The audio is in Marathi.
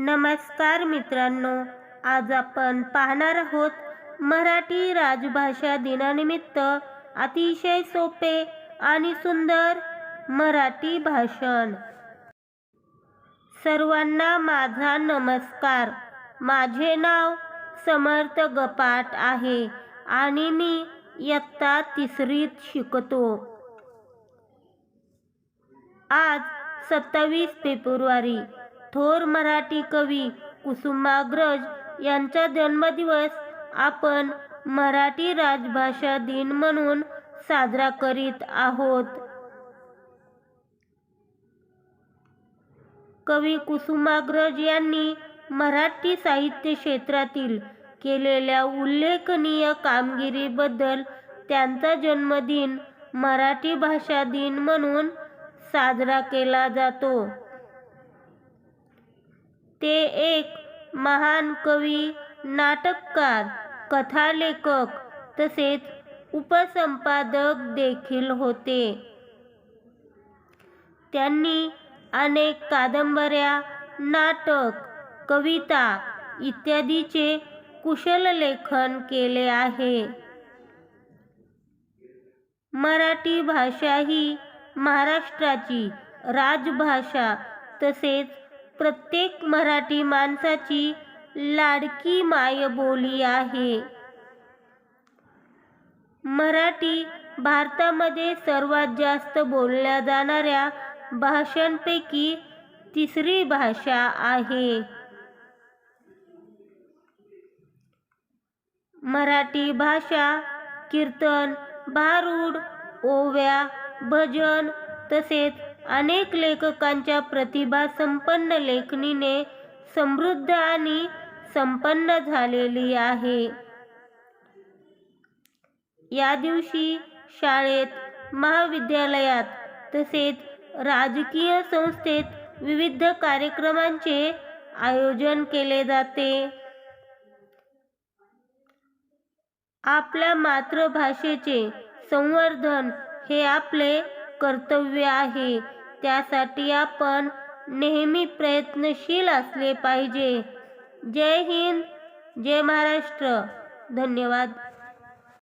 नमस्कार मित्रांनो आज आपण पाहणार आहोत मराठी राजभाषा दिनानिमित्त अतिशय सोपे आणि सुंदर मराठी भाषण. सर्वांना माझा नमस्कार. माझे नाव समर्थ गपाट आहे आणि मी इयत्ता तिसरीत शिकतो. आज सत्तावीस फेब्रुवारी. थोर मराठी कवी कुसुमाग्रज यांचा जन्मदिवस आपण मराठी राजभाषा दिन म्हणून साजरा करीत आहोत. कवी कुसुमाग्रज यांनी मराठी साहित्य क्षेत्रातील केलेल्या उल्लेखनीय कामगिरीबद्दल त्यांचा जन्मदिन मराठी भाषा दिन म्हणून साजरा केला जातो. ते एक महान कवी नाटककार कथालेखक तसेच उपसंपादक देखील होते. त्यांनी अनेक कादंबऱ्या नाटक कविता इत्यादीचे कुशल लेखन केले आहे. मराठी भाषा ही महाराष्ट्राची राजभाषा तसेच प्रत्येक मराठी माणसाची लाडकी मायबोली आहे. मराठी भारतामध्ये सर्वात जास्त बोलल्या जाणाऱ्या भाषांपैकी तिसरी भाषा आहे. मराठी भाषा कीर्तन भारूड ओव्या भजन तसेच अनेक लेखकांच्या प्रतिभा संपन्न लेखणीने समृद्ध आणि संपन्न झालेली आहे. या दिवशी शाळेत महाविद्यालयात तसेच राजकीय संस्थेत विविध कार्यक्रमांचे आयोजन केले जाते. आपल्या मातृभाषेचे संवर्धन हे आपले कर्तव्य आहे. त्यासाठी आपण नेहमी प्रयत्नशील असले पाहिजे. जय हिंद जय महाराष्ट्र. धन्यवाद.